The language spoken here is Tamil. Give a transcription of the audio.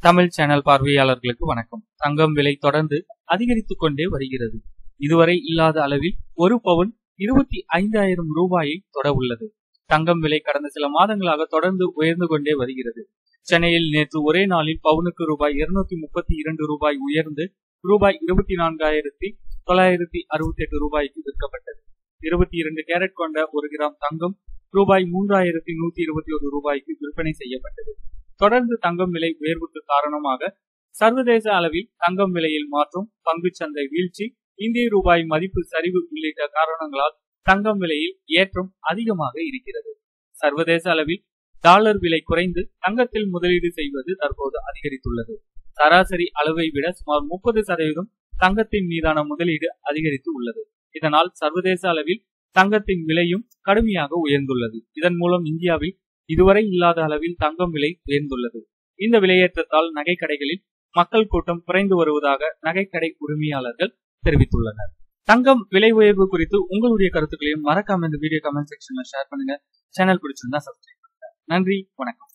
தமிழ் சேனல் பார்வையாளர்களுக்கு வணக்கம். தங்கம் விலை தொடர்ந்து அதிகரித்துக் கொண்டே வருகிறது. இதுவரை இல்லாத அளவில் ஒரு பவுன் இருபத்தி ஐந்தாயிரம் ரூபாயை தொட உள்ளது. தங்கம் விலை கடந்த சில மாதங்களாக தொடர்ந்து உயர்ந்து கொண்டே வருகிறது. சென்னையில் நேற்று ஒரே நாளில் பவுனுக்கு ரூபாய் இருநூத்தி முப்பத்தி இரண்டு ரூபாய் உயர்ந்து ரூபாய் இருபத்தி நான்காயிரத்தி தொள்ளாயிரத்தி அறுபத்தி எட்டு ரூபாய்க்கு விற்கப்பட்டது. இருபத்தி இரண்டு கேரட் கொண்ட ஒரு கிராம் தங்கம் ரூபாய் மூன்றாயிரத்தி நூத்தி இருபத்தி ஒரு ரூபாய்க்கு விற்பனை செய்யப்பட்டது. தொடர்ந்து தங்கம் விலை உயர்வுக்கு காரணமாக சர்வதேச அளவில் தங்கம் விலையில் மாற்றம் பங்குச்சந்தை வீழ்ச்சி இந்திய ரூபாய் மதிப்பு சரிவு உள்ளிட்ட காரணங்களால் தங்கம் விலையில் ஏற்றம் அதிகமாக இருக்கிறது. சர்வதேச அளவில் டாலர் விலை குறைந்து தங்கத்தில் முதலீடு செய்வது தற்போது அதிகரித்துள்ளது. சராசரி அளவை விட சுமார் முப்பது சதவீதம் தங்கத்தின் மீதான முதலீடு அதிகரித்து உள்ளது. இதனால் சர்வதேச அளவில் தங்கத்தின் விலையும் கடுமையாக உயர்ந்துள்ளது. இதன் மூலம் இந்தியாவில் இதுவரை இல்லாத அளவில் தங்கம் விலை உயர்ந்துள்ளது. இந்த விலையேற்றத்தால் நகை கடைகளில் மக்கள் கூட்டம் குறைந்து வருவதாக நகைக்கடை உரிமையாளர்கள் தெரிவித்துள்ளனர். தங்கம் விலை உயர்வு குறித்து உங்களுடைய கருத்துக்களையும் மறக்காம இந்த வீடியோ கமெண்ட் செக்ஷன்ல ஷேர் பண்ணுங்க. சேனல் பிடிச்சிருந்தா சப்ஸ்கிரைப் பண்ணுங்க. நன்றி வணக்கம்.